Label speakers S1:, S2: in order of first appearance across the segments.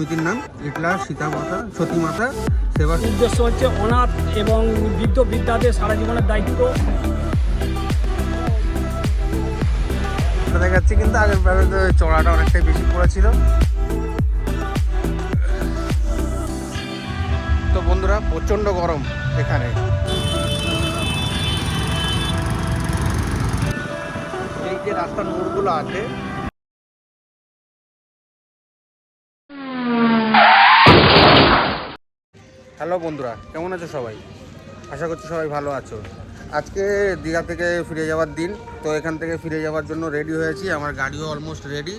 S1: সমিতির নাম ইটলা সীতা মাতা সতী মাতা সেবা
S2: উদ্দেশ্য হচ্ছে অনাথ এবং বৃদ্ধ বৃদ্ধাদের সারা জীবনের দায়িত্ব।
S1: দেখা যাচ্ছে কিন্তু আগের বারে তো চড়াটা অনেকটাই বেশি পড়েছিল তো বন্ধুরা প্রচণ্ড গরম এখানে। এই যে রাস্তার মোড়গুলো আছে হ্যালো বন্ধুরা, কেমন আছো সবাই? আশা করছি সবাই ভালো আছো। আজকে দীঘা থেকে ফিরে যাওয়ার দিন, তো এখান থেকে ফিরে যাওয়ার জন্য রেডি হয়েছি, আমার গাড়িও অলমোস্ট রেডি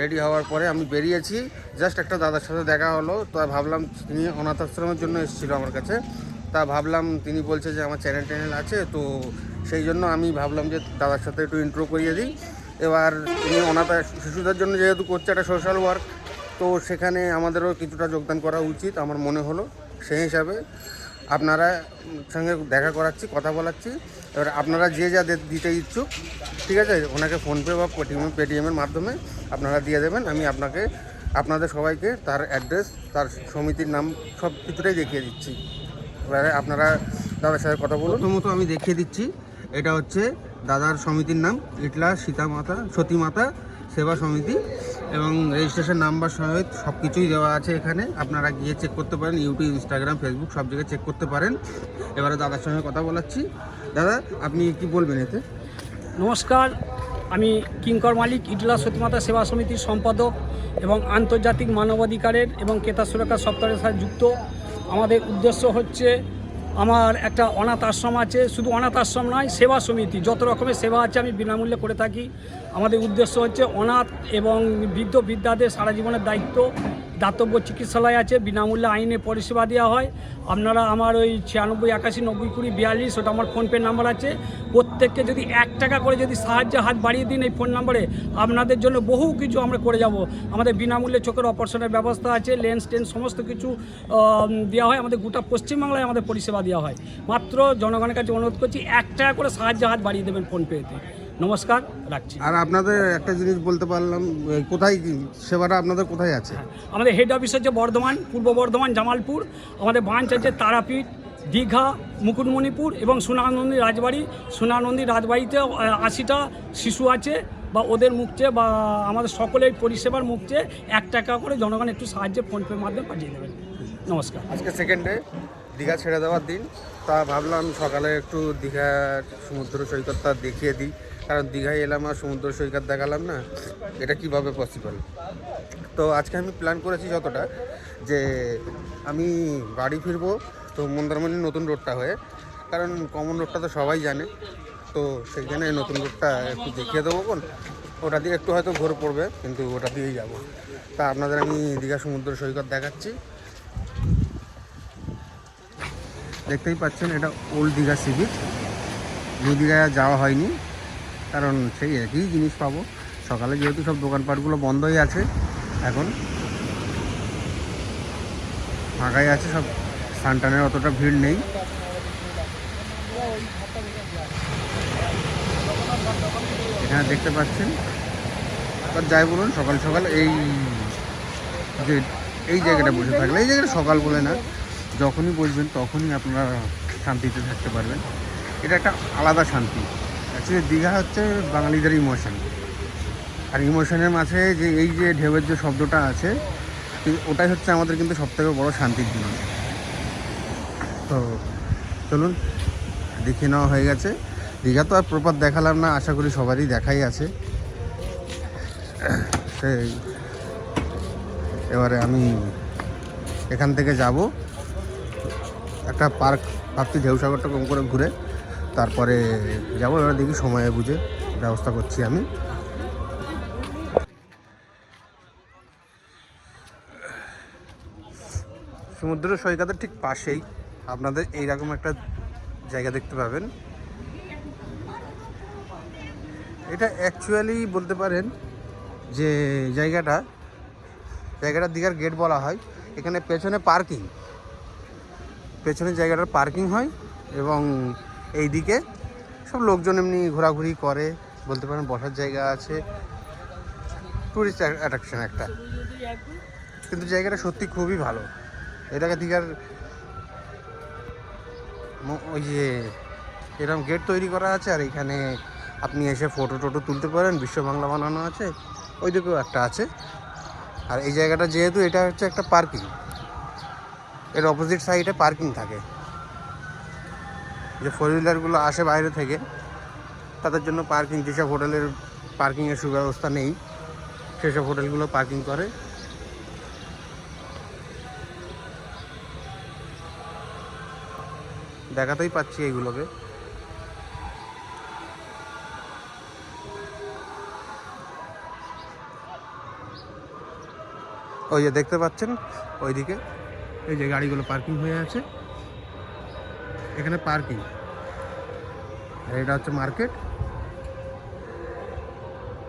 S1: রেডি হওয়ার পরে আমি বেরিয়েছি জাস্ট একটা দাদার সাথে দেখা হলো, তো ভাবলাম তিনি অনাথ আশ্রমের জন্য এসেছিল আমার কাছে। তা ভাবলাম তিনি বলছে যে আমার চ্যানেল ট্যানেল আছে, তো সেই জন্য আমি ভাবলাম যে দাদার সাথে একটু ইন্ট্রো করিয়ে দিই। এবার তিনি অনাথ শিশুদের জন্য যেহেতু করছে একটা সোশ্যাল ওয়ার্ক তো সেখানে আমাদেরও কিছুটা যোগদান করা উচিত, আমার মনে হলো। সেই হিসাবে আপনারা সঙ্গে দেখা করাচ্ছি, কথা বলাচ্ছি। এবার আপনারা যে যা দিতে ইচ্ছুক, ঠিক আছে? ওনাকে ফোনপে বা পেটিএম পেটিএমের মাধ্যমে আপনারা দিয়ে দেবেন। আমি আপনাকে, আপনাদের সবাইকে তার অ্যাড্রেস, তার সমিতির নাম সব কিছুটাই দেখিয়ে দিচ্ছি। এবারে আপনারা দাদার সাথে কথা বলুন। প্রথমত আমি দেখিয়ে দিচ্ছি, এটা হচ্ছে দাদার সমিতির নাম, ইটলা সীতা মাতা সতী মাতা সেবা সমিতি এবং রেজিস্ট্রেশন নাম্বার সহিত সব কিছুই দেওয়া আছে এখানে। আপনারা গিয়ে চেক করতে পারেন ইউটিউব ইনস্টাগ্রাম ফেসবুক সব জায়গায় চেক করতে পারেন। এবারে দাদার সঙ্গে কথা বলাচ্ছি। দাদা, আপনি কি বলবেন এতে?
S2: নমস্কার, আমি কিঙ্কর মালিক, ইটলা সতীমাতা সেবা সমিতির সম্পাদক এবং আন্তর্জাতিক মানবাধিকারের এবং ক্রেতা সুরক্ষা সপ্তাহের সাথে যুক্ত। আমাদের উদ্দেশ্য হচ্ছে আমার একটা অনাথ আশ্রম আছে, শুধু অনাথ আশ্রম নয়, সেবা সমিতি, যত রকমের সেবা আছে আমি বিনামূল্যে করে থাকি। আমাদের উদ্দেশ্য হচ্ছে অনাথ এবং বৃদ্ধ বৃদ্ধাদের সারা জীবনের দায়িত্ব দাতব্য চিকিৎসালয় আছে, বিনামূল্যে আইনে পরিষেবা দেওয়া হয়। আপনারা আমার ওই ছিয়ানব্বই, একাশি, নব্বই, কুড়ি, বিয়াল্লিশ, ওটা আমার ফোনপে নাম্বার আছে। প্রত্যেককে যদি এক টাকা করে যদি সাহায্যে হাত বাড়িয়ে দিন এই ফোন নাম্বারে, আপনাদের জন্য বহু কিছু আমরা করে যাব। আমাদের বিনামূল্যে চোখের অপারেশনের ব্যবস্থা আছে, লেন্স, টেন্স, সমস্ত কিছু দেওয়া হয়। আমাদের গোটা পশ্চিমবাংলায় আমাদের পরিষেবা দেওয়া হয়। মাত্র জনগণের কাছে অনুরোধ করছি, এক টাকা করে সাহায্যে হাত বাড়িয়ে দেবেন ফোনপেতে। নমস্কার রাখছি।
S1: আর আপনাদের একটা জিনিস বলতে পারলাম কোথায় কি? সেবাটা আপনাদের কোথায় আছে?
S2: আমাদের হেড অফিস হচ্ছে বর্ধমান পূর্ব বর্ধমান জামালপুর। আমাদের ব্রাঞ্চ হচ্ছে তারাপীঠ দীঘা মুকুটমণিপুর এবং সোনানন্দী রাজবাড়ি। সোনানন্দী রাজবাড়িতে আশিটা শিশু আছে বা ওদের মুখছে বা আমাদের সকলের পরিষেবার মুখছে এক টাকা করে জনগণ একটু সাহায্যে ফোনপের মাধ্যমে পাঠিয়ে দেবেন। নমস্কার।
S1: আজকে সেকেন্ড ডে দীঘা ছেড়ে দেওয়ার দিন। তা ভাবলাম সকালে একটু দীঘার সমুদ্র সৈকতটা দেখিয়ে দিই। কারণ দীঘায় এলাম আর সমুদ্র সৈকত দেখালাম না, এটা কীভাবে পসিবল তো আজকে আমি প্ল্যান করেছি যতটা যে আমি বাড়ি ফিরবো তো মন্দারমণি নতুন রোডটা হয়ে, কারণ কমন রোডটা তো সবাই জানে, তো সেইখানে নতুন রোডটা একটু দেখিয়ে দেবো কোন? ওটা দিয়ে একটু হয়তো ঘোর পড়বে, কিন্তু ওটা দিয়েই যাব। তা আপনাদের আমি দীঘা সমুদ্র সৈকত দেখাচ্ছি। দেখতেই পাচ্ছেন এটা old Digha sea beach new যাওয়া হয়নি। কারণ সেই একই জিনিস পাবো। সকালে যেহেতু সব দোকানপাটগুলো বন্ধই আছে, এখন ফাঁকাই আছে সব। সানটানের অতটা ভিড় নেই। এখানে দেখতে পাচ্ছেন, এবার যাই বলুন, সকাল সকাল এই যে, এই জায়গাটা বসে থাকলে, এই জায়গাটা সকাল বলে না, যখনই বসবেন তখনই আপনারা শান্তিতে থাকতে পারবেন। এটা একটা আলাদা শান্তি। অ্যাকচুয়ালি দীঘা হচ্ছে বাঙালিদের ইমোশন আর ইমোশনের মাঝে যে এই যে ঢেউয়ের যে শব্দটা আছে ওটাই হচ্ছে আমাদের কিন্তু সবথেকে বড় শান্তির জিনিস তো চলুন, দেখে নেওয়া হয়ে গেছে। দীঘা তো আর প্রপাত দেখালাম না, আশা করি সবারই দেখাই আছে। সেই, এবারে আমি এখান থেকে যাব। একটা পার্ক, ভাবছি ঢেউসাগরটা কম করে ঘুরে। তারপরে যাব, এবার দেখি সময় বুঝে ব্যবস্থা করছি আমি। সমুদ্র সৈকতের ঠিক পাশেই, আপনাদের এইরকম একটা জায়গা দেখতে পাবেন। এটা অ্যাকচুয়ালি বলতে পারেন যে জায়গাটা জায়গাটা দীঘার গেট বলা হয়, এখানে পেছনে পার্কিং পেছনের জায়গাটার পার্কিং হয় এবং এই দিকে সব লোকজন এমনি ঘোরাঘুরি করে, বলতে পারেন বসার জায়গা আছে। টুরিস্ট অ্যাট্রাকশন একটা। কিন্তু জায়গাটা সত্যি খুবই ভালো। এটাকে দীঘার ম- ওই যে এরকম গেট তৈরি করা আছে, আর এখানে আপনি এসে ফটো টোটো তুলতে পারেন, বিশ্ব বাংলা বানানো আছে ওই দিকেও একটা আছে। আর এই জায়গাটা যেহেতু এটা হচ্ছে একটা পার্কিং এর অপোজিট সাইডে পার্কিং থাকে। যে ফোর হুইলারগুলো আসে বাইরে থেকে, তাদের জন্য পার্কিং যেসব হোটেলের পার্কিংয়ের সুব্যবস্থা নেই, সেসব হোটেলগুলো পার্কিং করে। দেখাতেই পাচ্ছি এইগুলোকে ওই যে দেখতে পাচ্ছেন, ওইদিকে, এই যে গাড়িগুলো পার্কিং হয়ে আছে। এখানে পার্কিং। আর এটা হচ্ছে মার্কেট।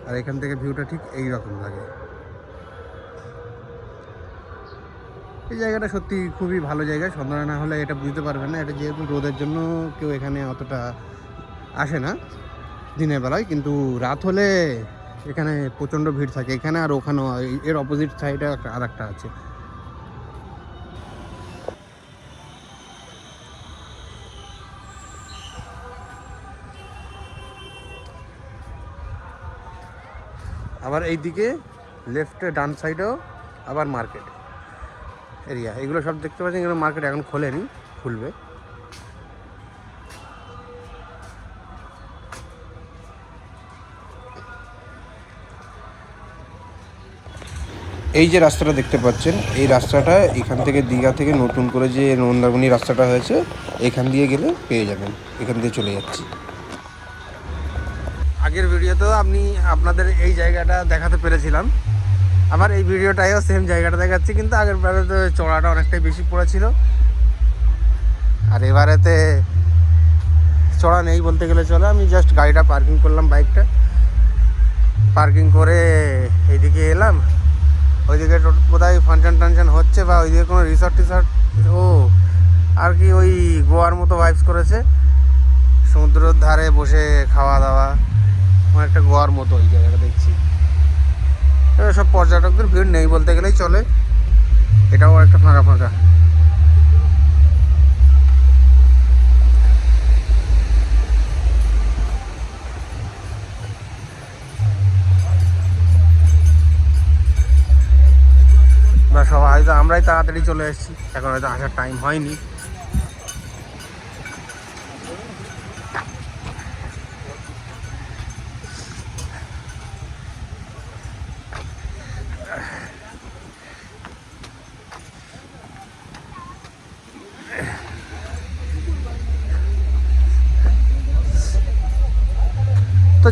S1: আর এখান থেকে ভিউটা ঠিক এই রকম লাগে। এই জায়গাটা সত্যি খুবই ভালো জায়গা। সন্ধ্যা না হলে এটা বুঝতে পারবেন না। এটা যেহেতু রোদের জন্য কেউ এখানে অতটা আসে না দিনের বেলায়। কিন্তু রাত হলে এখানে প্রচণ্ড ভিড় থাকে। এখানে আর ওখানেও, এর অপোজিট সাইডে আর একটা আছে। আবার এইদিকে লেফটে ডান সাইডেও আবার মার্কেট এরিয়া এগুলো সব দেখতে পাচ্ছেন, এগুলো মার্কেট এখন খোলেনি, খুলবে। এই যে রাস্তাটা দেখতে পাচ্ছেন, এই রাস্তাটা এখান থেকে দীঘা থেকে নতুন করে যে মন্দারমণি রাস্তাটা হয়েছে, এখান দিয়ে গেলে পেয়ে যাবেন। এখান দিয়ে চলে যাচ্ছি। ভিডিওতেও আমি আপনাদের এই জায়গাটা দেখাতে পেরেছিলাম। আবার এই ভিডিওটাইও সেম জায়গাটা দেখাচ্ছি, কিন্তু আগের বারে তো চড়াটা অনেকটাই বেশি পড়েছিল আর এবারেতে চড়া নেই বলতে গেলে চলে, আমি জাস্ট গাড়িটা পার্কিং করলাম বাইকটা পার্কিং করে এইদিকে এলাম। ওইদিকে বোধহয় ফাংশন টানশন হচ্ছে বা ওইদিকে কোনো রিসর্ট টিসর্ট? ও, আর কি ওই গোয়ার মতো ভাইবস করেছে। সমুদ্রের ধারে বসে খাওয়া দাওয়া অনেকটা গোয়ার মতো ওই জায়গাটা দেখছি। সব পর্যটকদের ভিড় নেই বলতে গেলেই চলে। এটাও একটা ফাঁকা ফাঁকা। বা সবাই হয়তো আমরাই তাড়াতাড়ি চলে এসেছি। এখন হয়তো আসার টাইম হয়নি।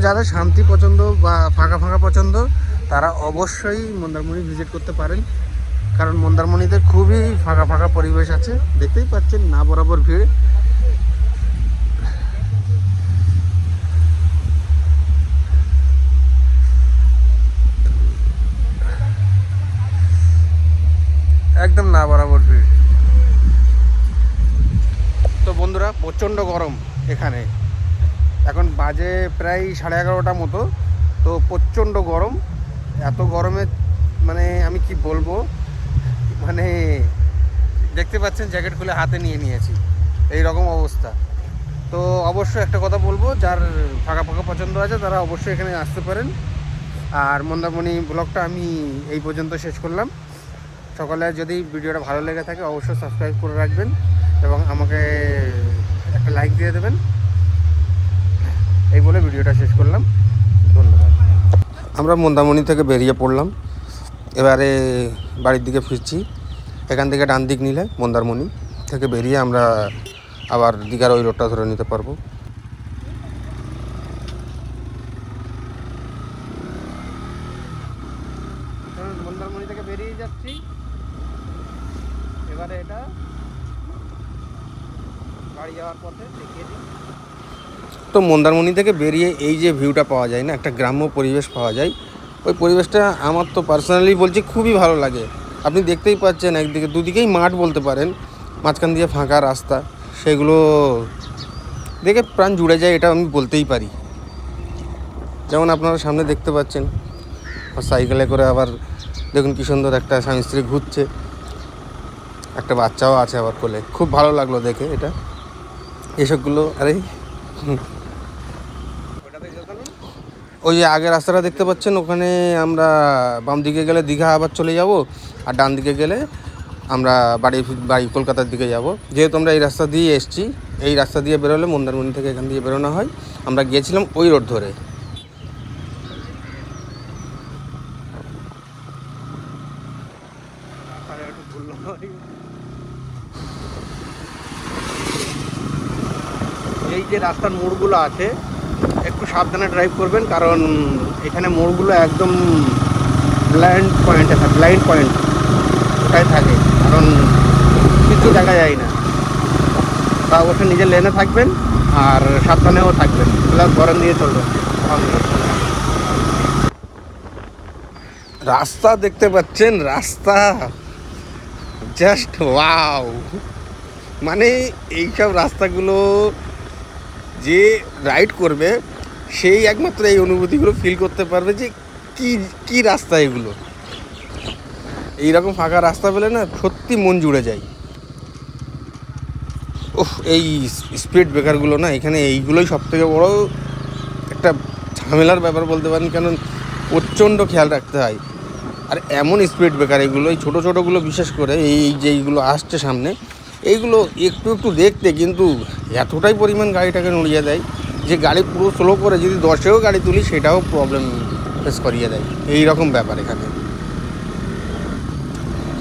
S1: যাদের শান্তি পছন্দ বা ফাঁকা ফাঁকা পছন্দ, তারা অবশ্যই মন্দারমণি ভিজিট করতে পারেন। কারণ মন্দারমণিতে খুবই ফাঁকা ফাঁকা পরিবেশ আছে। দেখতেই পাচ্ছেন, না বরাবর ভিড়। একদম না বরাবর ভিড়। তো বন্ধুরা, প্রচণ্ড গরম। বাজে প্রায় সাড়ে এগারোটা মতো, তো প্রচণ্ড গরম। এত গরমে মানে আমি কি বলব? মানে দেখতে পাচ্ছেন, জ্যাকেট খুলে হাতে নিয়ে নিয়েছি। এই রকম অবস্থা। তো অবশ্যই একটা কথা বলব, যার ফাঁকা ফাঁকা পছন্দ আছে, তারা অবশ্যই এখানে আসতে পারেন। আর মন্দারমণি ব্লগটা আমি এই পর্যন্ত শেষ করলাম। সকালে যদি ভিডিওটা ভালো লেগে থাকে, অবশ্যই সাবস্ক্রাইব করে রাখবেন এবং আমাকে একটা লাইক দিয়ে দেবেন। এই বলে ভিডিওটা শেষ করলাম। ধন্যবাদ। আমরা মন্দারমণি থেকে বেরিয়ে পড়লাম। এবারে বাড়ির দিকে ফিরছি। এখান থেকে ডান দিক নিলে মন্দারমণি থেকে বেরিয়ে আমরা আবার দীঘার ওই রোডটা ধরে নিতে পারব। মন্দারমণি থেকে বেরিয়ে যাচ্ছি। এবারে এটা বাড়ি যাওয়ার পথে দেখিয়ে দিই। তো মন্দারমণি থেকে বেরিয়ে এই যে ভিউটা পাওয়া যায় না, একটা গ্রাম্য পরিবেশ পাওয়া যায়, ওই পরিবেশটা আমার তো পার্সোনালি বলছি খুবই ভালো লাগে আপনি দেখতেই পাচ্ছেন একদিকে, দুদিকেই মাঠ বলতে পারেন, মাঝখান দিয়ে ফাঁকা রাস্তা, সেগুলো দেখে প্রাণ জুড়ে যায়, এটা আমি বলতেই পারি যেমন আপনারা সামনে দেখতে পাচ্ছেন সাইকেলে করে আবার দেখুন কি সুন্দর একটা স্বামী স্ত্রী ঘুরছে, একটা বাচ্চাও আছে আবার কোলে, খুব ভালো লাগল দেখে এটা এসবগুলো, আরে। ওই যে আগের রাস্তাটা দেখতে পাচ্ছেন, ওখানে আমরা বাম দিকে গেলে দীঘা আবার চলে যাব, আর ডান দিকে গেলে আমরা বাড়ি বাড়ি কলকাতার দিকে যাব। যেহেতু আমরা এই রাস্তা দিয়ে এসছি, এই রাস্তা দিয়ে বেরোলে মন্দারমণি থেকে এখান দিয়ে বেরোনো হয়। আমরা গিয়েছিলাম ওই রোড ধরে এই যে রাস্তার মোড়গুলো আছে, একটু সাবধানে ড্রাইভ করবেন কারণ এখানে মোড়গুলো একদম ব্লাইন্ড পয়েন্টে থাকে ব্লাইন্ড পয়েন্ট ওটাই থাকে? কারণ কিছু দেখা যায় না। তা অবশ্যই নিজের লেনে থাকবেন আর সাবধানেও থাকবেন। প্লাস গরম দিয়ে চলবেন। রাস্তা দেখতে পাচ্ছেন? রাস্তা জাস্ট ওয়াও মানে এইসব রাস্তাগুলো যে রাইড করবে, সেই একমাত্র এই অনুভূতিগুলো ফিল করতে পারবে যে কি কি রাস্তা এগুলো। এইরকম ফাঁকা রাস্তা পেলে না সত্যি মন জুড়ে যায়। ওহ এই স্পিড ব্রেকারগুলো না, এখানে এইগুলোই সব থেকে বড় একটা ঝামেলার ব্যাপার বলতে পারেন, কারণ প্রচণ্ড খেয়াল রাখতে হয়। আর এমন স্পিড ব্রেকার এগুলো এই ছোটো ছোটোগুলো বিশেষ করে, এই যেইগুলো আসছে সামনে এইগুলো একটু একটু দেখতে, কিন্তু এতটাই পরিমাণ গাড়িটাকে নড়িয়ে দেয় যে গাড়ি পুরো স্লো করে যদি দশেও গাড়ি তুলি, সেটাও প্রবলেম ফেস করিয়ে দেয়। এই রকম ব্যাপার এখানে।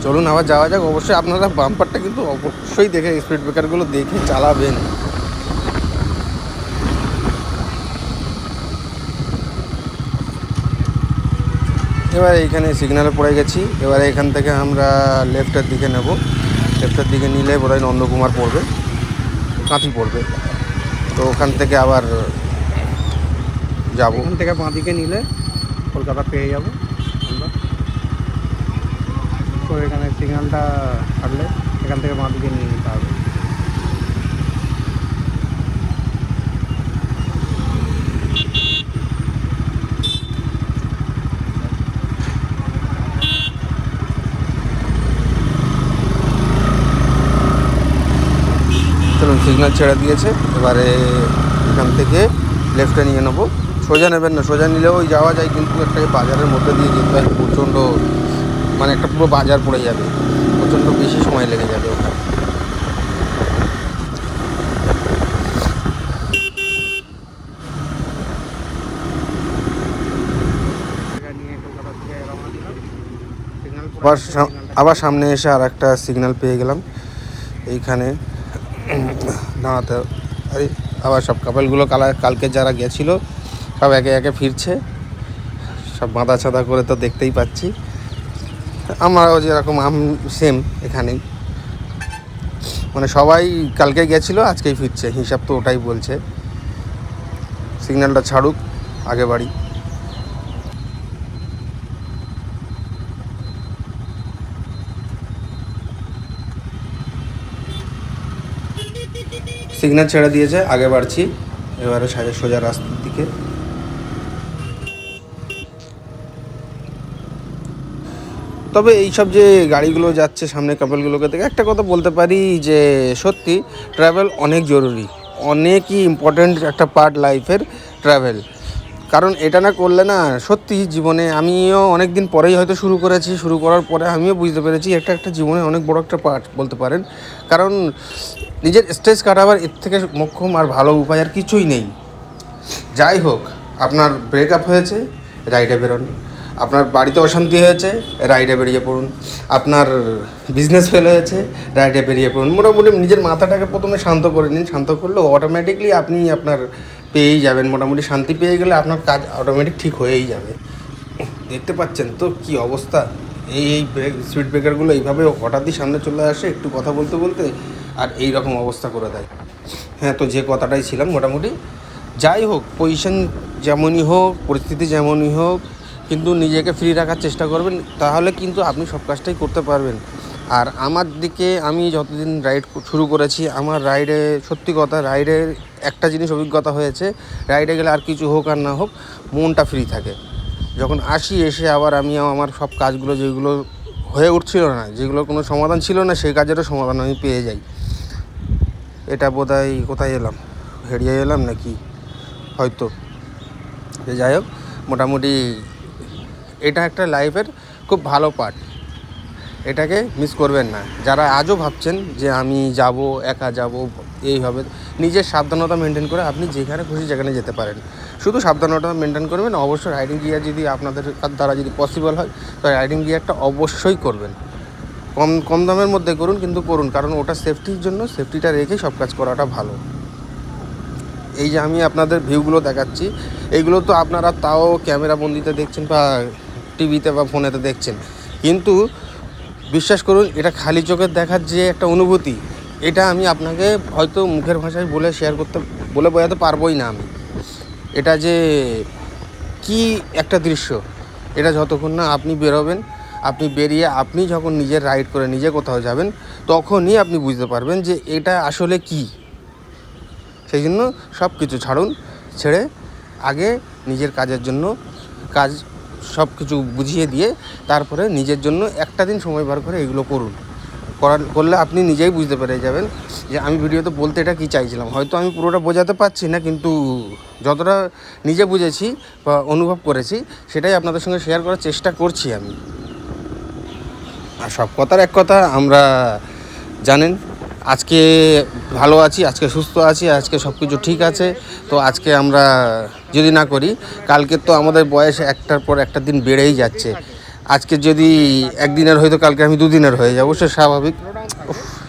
S1: চলুন আবার যাওয়া যাক। অবশ্যই আপনারা বাম্পারটা কিন্তু অবশ্যই দেখে স্পিড ব্রেকারগুলো দেখে চালাবেন। এবার এইখানে সিগন্যালে পড়ে গেছি। এবারে এখান থেকে আমরা লেফটের দিকে নেব। লেফটের দিকে নিলে বোধহয় নন্দকুমার পড়বে, কাঁথি পড়বে। তো ওখান থেকে আবার যাব।
S3: ওখান থেকে বাঁ দিকে নিলে কলকাতা পেয়ে যাব আমরা। তো এখানে সিগন্যালটা থাকলে এখান থেকে বাঁ দিকে নিয়ে নিতে হবে
S1: চলুন সিগন্যাল ছেড়ে দিয়েছে। এবারে এখান থেকে লেফটে নিয়ে নেব। সোজা নেবেন না, সোজা নিলেও ওই যাওয়া যায়, কিন্তু একটা বাজারের মধ্যে দিয়ে যেতে হয়, প্রচণ্ড মানে একটা পুরো বাজার পড়ে যাবে। প্রচণ্ড বেশি সময় লেগে যাবে ওখানে। আবার আবার সামনে এসে আর একটা সিগন্যাল পেয়ে গেলাম। এইখানে দাঁড়াতে আরে, আবার সব কাপেলগুলো কালা, কালকে যারা গেছিল, সব একে একে ফিরছে। সব বাঁধা ছাদা করে তো দেখতেই পাচ্ছি। আমরাও যেরকম, আম সেম এখানেই। মানে সবাই কালকে গেছিল, আজকেই ফিরছে। হিসাব তো ওটাই বলছে। সিগন্যালটা ছাড়ুক, আগে বাড়ি। সিগন্যাল ছেড়ে দিয়েছে, আগে বাড়ছি, এবারে সাজা সোজা রাস্তার দিকে। তবে এইসব যে গাড়িগুলো যাচ্ছে সামনে কাপেলগুলোকে থেকে একটা কথা বলতে পারি যে সত্যি ট্রাভেল অনেক জরুরি, অনেকই ইম্পর্ট্যান্ট একটা পার্ট লাইফের ট্রাভেল কারণ এটা না করলে না সত্যি জীবনে আমিও অনেক দিন পরেই হয়তো শুরু করেছি, শুরু করার পরে আমিও বুঝতে পেরেছি এটা একটা জীবনে অনেক বড় একটা পার্ট বলতে পারেন। কারণ নিজের স্ট্রেস কাটাবার এর থেকে মোক্ষম আর ভালো উপায় আর কিছুই নেই। যাই হোক, আপনার ব্রেকআপ হয়েছে রাইডে বেরোন। আপনার বাড়িতে অশান্তি হয়েছে রাইডে বেরিয়ে পড়ুন। আপনার বিজনেস ফেল হয়েছে রাইডে বেরিয়ে পড়ুন। মোটামুটি নিজের মাথাটাকে প্রথমে শান্ত করে নিন। শান্ত করলে অটোমেটিকলি আপনি আপনার পেয়েই যাবেন, মোটামুটি শান্তি পেয়ে গেলে আপনার কাজ অটোমেটিক ঠিক হয়েই যাবে। দেখতে পাচ্ছেন তো কি অবস্থা? এই এই ব্রেক স্পিড ব্রেকারগুলো এইভাবে হঠাৎই সামনে চলে আসে, একটু কথা বলতে বলতে আর এই রকম অবস্থা করে দেয়। হ্যাঁ তো যে কথাটাই ছিলাম মোটামুটি। যাই হোক পজিশন যেমনই হোক, পরিস্থিতি যেমনই হোক, কিন্তু নিজেকে ফ্রি রাখার চেষ্টা করবেন, তাহলে কিন্তু আপনি সব কাজটাই করতে পারবেন। আর আমার দিকে আমি যতদিন রাইড শুরু করেছি, আমার রাইডে সত্যি কথা রাইডে একটা জিনিস অভিজ্ঞতা হয়েছে রাইডে গেলে আর কিছু হোক আর না হোক, মনটা ফ্রি থাকে। যখন আসি, এসে আবার আমি আমার সব কাজগুলো যেগুলো হয়ে উঠছিল না যেগুলো কোনো সমাধান ছিল না, সেই কাজেরও সমাধান আমি পেয়ে যাই। এটা বোধহয় কোথায় এলাম? হেরিয়ে এলাম নাকি? হয়তো। যাই হোক, মোটামুটি এটা একটা লাইফের খুব ভালো পার্ট এটাকে মিস করবেন না। যারা আজও ভাবছেন যে আমি যাব, একা যাব এইভাবে নিজের সাবধানতা মেনটেন করে আপনি যেখানে খুশি যেখানে যেতে পারেন। শুধু সাবধানতা মেনটেন করবেন, অবশ্যই রাইডিং গিয়ার যদি আপনাদের দ্বারা যদি পসিবল হয়, তো রাইডিং গিয়ারটা অবশ্যই করবেন। কম কম দামের মধ্যে করুন, কিন্তু করুন, কারণ ওটা সেফটির জন্য সেফটিটা রেখে সব কাজ করাটা ভালো। এই যে আমি আপনাদের ভিউগুলো দেখাচ্ছি এইগুলো তো আপনারা তাও ক্যামেরা বন্দিতে দেখছেন বা টিভিতে বা ফোনেতে দেখছেন। কিন্তু বিশ্বাস করুন, এটা খালি চোখের দেখার যে একটা অনুভূতি এটা আমি আপনাকে হয়তো মুখের ভাষায় বলে শেয়ার করতে, বলে বোঝাতে পারবোই না আমি। এটা যে কি একটা দৃশ্য, এটা যতক্ষণ না আপনি বেরোবেন আপনি বেরিয়ে আপনি যখন নিজের রাইড করে নিজে কোথাও যাবেন, তখনই আপনি বুঝতে পারবেন যে এটা আসলে কী। সেই জন্য সব কিছু ছাড়ুন, ছেড়ে আগে নিজের কাজের জন্য কাজ সব কিছু বুঝিয়ে দিয়ে তারপরে নিজের জন্য একটা দিন সময় বার করে এগুলো করুন। করার করলে আপনি নিজেই বুঝতে পেরে যাবেন যে আমি ভিডিওতে বলতে এটা কী চাইছিলাম। হয়তো আমি পুরোটা বোঝাতে পারছি না, কিন্তু যতটা নিজে বুঝেছি বা অনুভব করেছি, সেটাই আপনাদের সঙ্গে শেয়ার করার চেষ্টা করছি আমি। আর সব কথার এক কথা, আমরা জানেন, আজকে ভালো আছি, আজকে সুস্থ আছি, আজকে সব কিছু ঠিক আছে। তো আজকে আমরা যদি না করি, কালকে তো আমাদের বয়স একটার পর একটা দিন বেড়েই যাচ্ছে। আজকে যদি একদিনের হয়তো, কালকে আমি দুদিনের হয়ে যাব, সে স্বাভাবিক।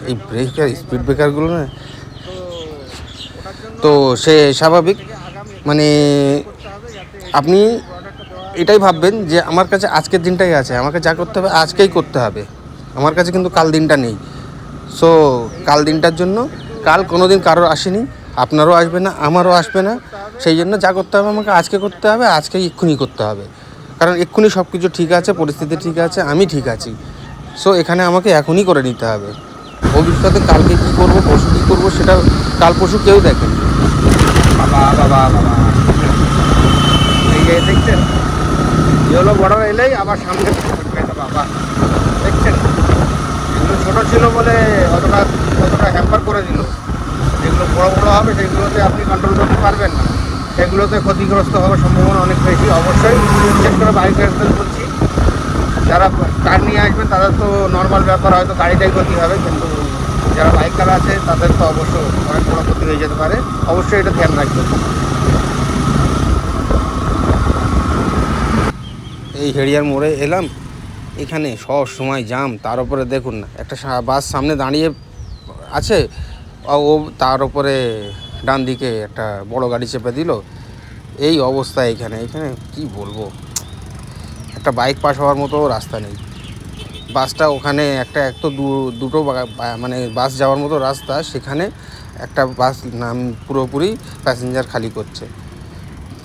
S1: এই ব্রেকার স্পিড ব্রেকারগুলো না। তো সে স্বাভাবিক। মানে আপনি এটাই ভাববেন যে আমার কাছে আজকের দিনটাই আছে। আমাকে যা করতে হবে, আজকেই করতে হবে। আমার কাছে কিন্তু কাল দিনটা নেই। সো কাল দিনটার জন্য, কাল কোনো দিন কারোর আসেনি। আপনারও আসবে না, আমারও আসবে না। সেই জন্য যা করতে হবে, আমাকে আজকে করতে হবে, আজকে এক্ষুনি করতে হবে। কারণ এক্ষুনি সব কিছু ঠিক আছে, পরিস্থিতি ঠিক আছে, আমি ঠিক আছি। সো এখানে আমাকে এখনই করে নিতে হবে। ভবিষ্যতে কালকে কী করব, পরশু কী করব, সেটা কাল পরশু কেউ দেখেন।
S3: বাবা বাবা বাবা দেখছেন এগুলো বড় এলেই আবার সামনে বাবা। দেখছেন? এগুলো ছোট ছিল বলে অতটা অতটা হ্যাম্পার করে দিল। যেগুলো বড় বড় হবে, সেগুলোতে আপনি কন্ট্রোল করতে পারবেন না। সেগুলোতে ক্ষতিগ্রস্ত হওয়ার সম্ভাবনা অনেক বেশি, অবশ্যই। বিশেষ করে বাইক রাইডারদের বলছি, যারা কার নিয়ে আসবেন, তাদের তো নর্মাল ব্যাপার, হয়তো গাড়িটাই ক্ষতি হবে, কিন্তু যারা বাইকার আছে, তাদের তো অবশ্য অনেক বড় ক্ষতি হয়ে যেতে পারে। অবশ্যই এটা ধ্যান রাখবেন।
S1: এই হেরিয়ার মোড়ে এলাম, এখানে সব সময় জাম, তার উপরে দেখুন না একটা বাস সামনে দাঁড়িয়ে আছে ও, তার উপরে ডান দিকে একটা বড় গাড়ি চেপে দিল। এই অবস্থা এখানে। এখানে কি বলব? একটা বাইক পাস হওয়ার মতো রাস্তা নেই। বাসটা ওখানে একটা, এক তো দু- দুটো মানে বাস যাওয়ার মতো রাস্তা। সেখানে একটা বাস নাম পুরোপুরি প্যাসেঞ্জার খালি করছে।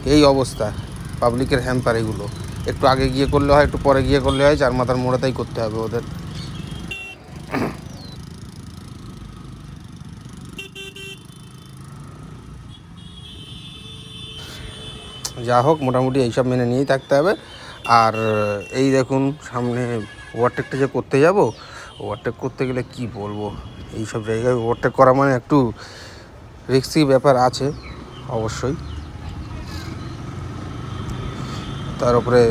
S1: এই অবস্থা। পাবলিকের হ্যাম্পার এগুলো। একটু আগে গিয়ে করলে হয়, একটু পরে গিয়ে করলে হয়, চার মাথার মোড়াতেই করতে হবে ওদের। যা হোক, মোটামুটি এইসব মেনে নিয়েই থাকতে হবে। আর এই দেখুন, সামনে ওভারটেকটা যে করতে যাব ওভারটেক করতে গেলে কি বলব? এই সব জায়গায় ওভারটেক করা মানে একটু রিস্কি ব্যাপার আছে, অবশ্যই। তার উপরে,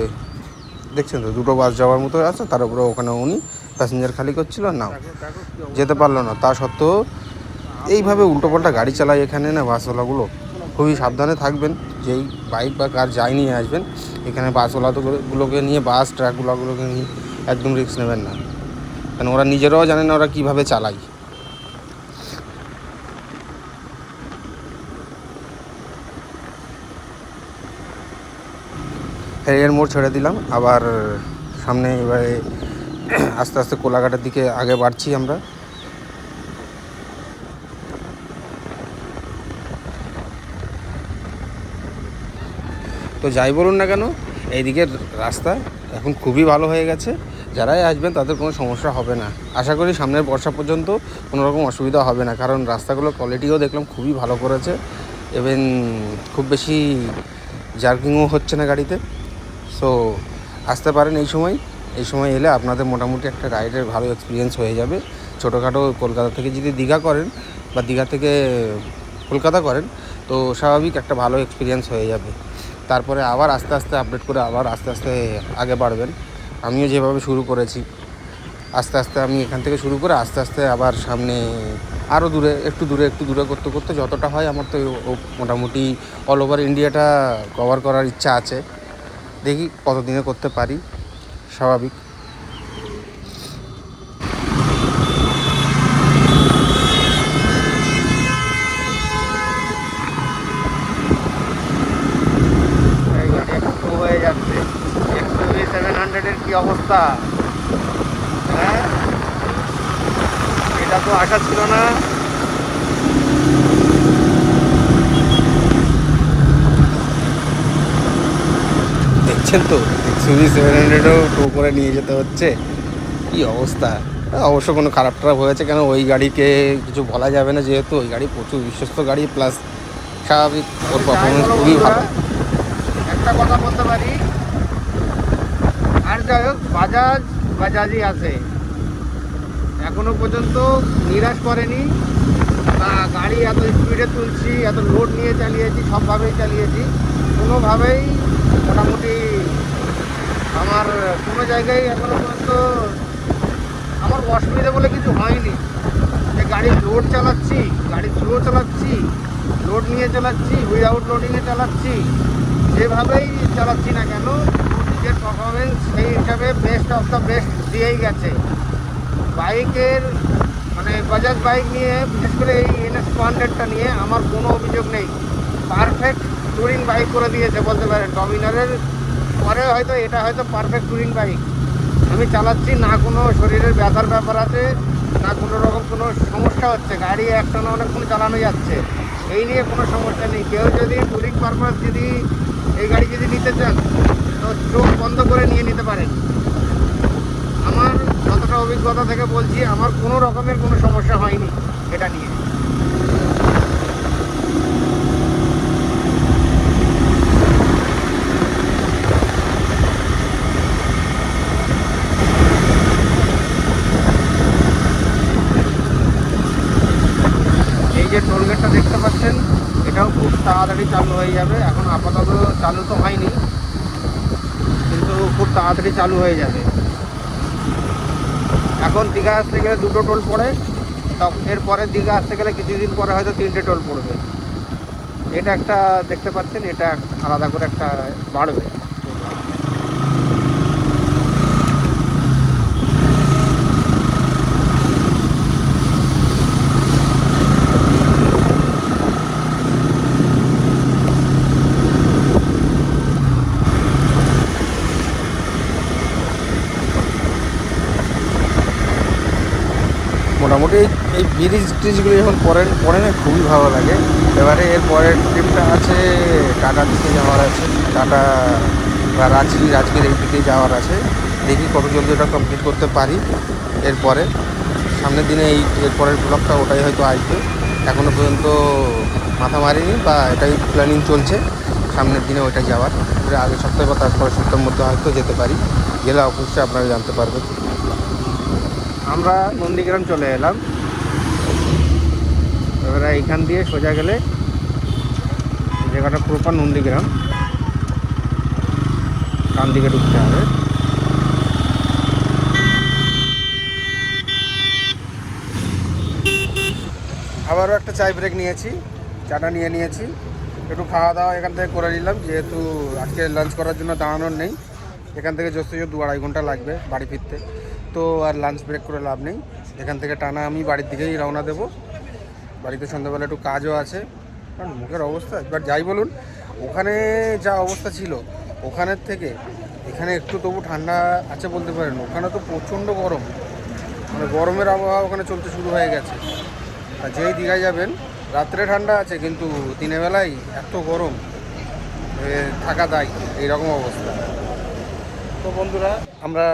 S1: দেখছেন তো, দুটো বাস যাওয়ার মতো আছে, তার উপরে ওখানে উনি প্যাসেঞ্জার খালি করছিল না যেতে পারল না। তা সত্ত্বেও, এইভাবে উল্টোপাল্টা গাড়ি চালায় এখানে না, বাসওয়ালাগুলো? খুবই সাবধানে থাকবেন। যেই বাইক বা কার যাই নিয়ে আসবেন, এখানে বাসওয়ালা তো গুলোকে নিয়ে, বাস ট্রাকগুলোগুলোকে নিয়ে একদম রিস্ক নেবেন না। কারণ ওরা নিজেরাও জানে না ওরা কীভাবে চালায়। হেরিয়ার মোড় ছেড়ে দিলাম। আবার সামনে এবারে আস্তে আস্তে কোলাঘাটের দিকে আগে বাড়ছি আমরা। তো যাই বলুন না কেন, এইদিকের রাস্তা এখন খুবই ভালো হয়ে গেছে। যারাই আসবেন তাদের কোনো সমস্যা হবে না। আশা করি সামনের বর্ষা পর্যন্ত কোনো রকম অসুবিধা হবে না, কারণ রাস্তাগুলোর কোয়ালিটিও দেখলাম খুবই ভালো করেছে। ইভেন খুব বেশি জার্কিংও হচ্ছে না গাড়িতে। সো আসতে পারেন এই সময়। এই সময় এলে আপনাদের মোটামুটি একটা রাইডের ভালো এক্সপিরিয়েন্স হয়ে যাবে। ছোটোখাটো কলকাতা থেকে যদি দীঘা করেন বা দীঘা থেকে কলকাতা করেন, তো স্বাভাবিক একটা ভালো এক্সপিরিয়েন্স হয়ে যাবে। তারপরে আবার আস্তে আস্তে আপডেট করে আবার আস্তে আস্তে আগে বাড়বেন। আমিও যেভাবে শুরু করেছি, আস্তে আস্তে আমি এখান থেকে শুরু করে আস্তে আস্তে আবার সামনে আরও দূরে, একটু দূরে একটু দূরে করতে করতে যতটা হয় আমার তো মোটামুটি অল ওভার ইন্ডিয়াটা কভার করার ইচ্ছা আছে। দেখি কতদিনে করতে পারি, স্বাভাবিক
S3: এই গাড়ি একটু হয়ে যাচ্ছে এক্সপি সেভেন হান্ড্রেডের কি অবস্থা হ্যাঁ? এটা তো আশা ছিল না।
S1: দেখছেন তো এক্সইউভি সেভেন হান্ড্রেডও টো করে নিয়ে যেতে হচ্ছে। কি অবস্থা? অবশ্য কোনো খারাপ টারাপ হয়েছে কেন? ওই গাড়িকে কিছু বলা যাবে না যেহেতু ওই গাড়ি প্রচুর বিশ্বস্ত গাড়ি প্লাস স্বাভাবিক ওর পারফরমেন্স খুবই ভালো।
S3: একটা কথা বলতে পারি? যাই হোক বাজাজ, বাজাজই আছে। এখনও পর্যন্ত নিরাশ করেনি। না গাড়ি এত স্পিডে তুলছি, এত লোড নিয়ে চালিয়েছি, সবভাবেই চালিয়েছি। কোনোভাবেই মোটামুটি আমার কোনো জায়গায় এখনও পর্যন্ত আমার অসুবিধা বলে কিছু হয়নি। যে গাড়ি লোড চালাচ্ছি, গাড়ি স্লো চালাচ্ছি লোড নিয়ে চালাচ্ছি উইদাউট লোডিংয়ে চালাচ্ছি, যেভাবেই চালাচ্ছি না কেন নিজের পারফরমেন্স সেই হিসাবে বেস্ট অফ দ্য বেস্ট দিয়েই গেছে। বাইকের মানে বাজাজ বাইক নিয়ে, বিশেষ করে এই এনএস টু হান্ড্রেডটা নিয়ে আমার কোনো অভিযোগ নেই। পারফেক্ট টুরিং বাইক করে দিয়েছে বলতে পারেন। ডমিনারের পরে হয়তো এটা হয়তো পারফেক্ট টুরিং বাইক আমি চালাচ্ছি, না কোনো শরীরের ব্যথার ব্যাপার আছে, না কোনো রকম কোনো সমস্যা হচ্ছে। গাড়ি একটানা অনেকক্ষণ চালানো যাচ্ছে। এই নিয়ে কোনো সমস্যা নেই। কেউ যদি টুরিং পারপাস যদি এই গাড়ি যদি নিতে চান চোখ বন্ধ করে নিয়ে নিতে পারেন। আমার যতটা অভিজ্ঞতা থেকে বলছি, আমার কোনো রকমের কোনো সমস্যা হয়নি এটা নিয়ে। টোলগেটটা দেখতে পাচ্ছেন, এটাও খুব তাড়াতাড়ি চালু হয়ে যাবে। এখন আপাতত চালু তো হয়নি। তাড়াতাড়ি চালু হয়ে যাবে। এখন দীঘা আসতে গেলে দুটো টোল পড়ে এরপরে দীঘা আসতে গেলে কিছুদিন পরে হয়তো তিনটে টোল পড়বে। এটা একটা, দেখতে পাচ্ছেন, এটা আলাদা করে একটা বাড়বে
S1: মোটামুটি ব্রিজ টিজগুলো যখন পড়েন, পড়ে না, খুবই ভালো লাগে। এবারে এর পরের ট্রিপটা আছে, টাটা দিকে যাওয়ার আছে, টাটা বা রাজগির রাজগির এই দিকে যাওয়ার আছে। দেখি কত জলদি ওটা কমপ্লিট করতে পারি এরপরে সামনের দিনে এই এরপরের ব্লকটা ওটাই হয়তো আসবে। এখনও পর্যন্ত মাথা মারিনি বা এটাই প্ল্যানিং চলছে। সামনের দিনে ওইটাই যাওয়ার। আগের সপ্তাহে বা তারপরের সপ্তাহের মধ্যে হয়তো যেতে পারি। গেলে অবশ্যই আপনারা জানতে পারবেন।
S3: আমরা নন্দীগ্রাম চলে এলাম। এবারে এইখান দিয়ে সোজা গেলে জায়গাটা প্রপার নন্দীগ্রাম, ডান দিকে ঢুকতে হবে।
S1: আবারও একটা চাই ব্রেক নিয়েছি, চাটা নিয়ে নিয়েছি। একটু খাওয়া দাওয়া এখান থেকে করে নিলাম, যেহেতু আজকে লাঞ্চ করার জন্য দাঁড়ানোর নেই। এখান থেকে জোর দু আড়াই ঘণ্টা লাগবে বাড়ি ফিরতে। তো আর লাঞ্চ ব্রেক করে লাভ নেই। এখান থেকে টানা আমি বাড়ির দিকেই রওনা দেবো। বাড়িতে সন্ধ্যাবেলা একটু কাজও আছে, কারণ মুখের অবস্থা, এবার যাই বলুন, ওখানে যা অবস্থা ছিল, ওখানের থেকে, এখানে একটু তবু ঠান্ডা আছে বলতে পারেন, ওখানে তো প্রচণ্ড গরম মানে গরমের আবহাওয়া ওখানে চলতে শুরু হয়ে গেছে। আর যেই দীঘায় যাবেন, রাত্রে ঠান্ডা আছে, কিন্তু দিনের বেলায় এত গরম থাকা দায়, এইরকম অবস্থা। তো বন্ধুরা, আমরা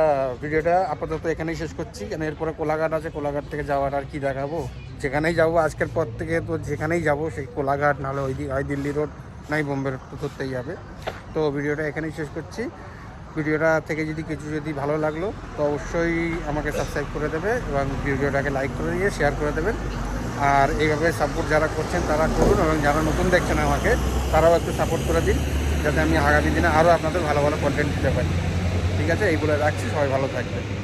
S1: ভিডিওটা আপাতত এখানেই শেষ করছি। কেন এরপরে কোলাঘাট আছে, কোলাঘাট থেকে যাওয়ার আর কি দেখাবো? যেখানেই যাব, আজকের পর থেকে তো যেখানেই যাব, সেই কোলাঘাট, নাহলে ওই হয় দিল্লি রোড, নাই বোম্বে রোড তো ধরতেই যাবে। তো ভিডিওটা এখানেই শেষ করছি।
S3: ভিডিওটা থেকে যদি কিছু যদি ভালো লাগল, তো অবশ্যই আমাকে সাবস্ক্রাইব করে দেবে এবং ভিডিওটাকে লাইক করে দিয়ে শেয়ার করে দেবেন। আর এইভাবে সাপোর্ট যারা করছেন, তারা করুন এবং যারা নতুন দেখছেন আমাকে, তারাও একটু সাপোর্ট করে দিন, যাতে আমি আগামী দিনে আরও আপনাদের ভালো ভালো কন্টেন্ট দিতে পারি। ঠিক আছে এইগুলো রাখছি সবাই ভালো থাকবে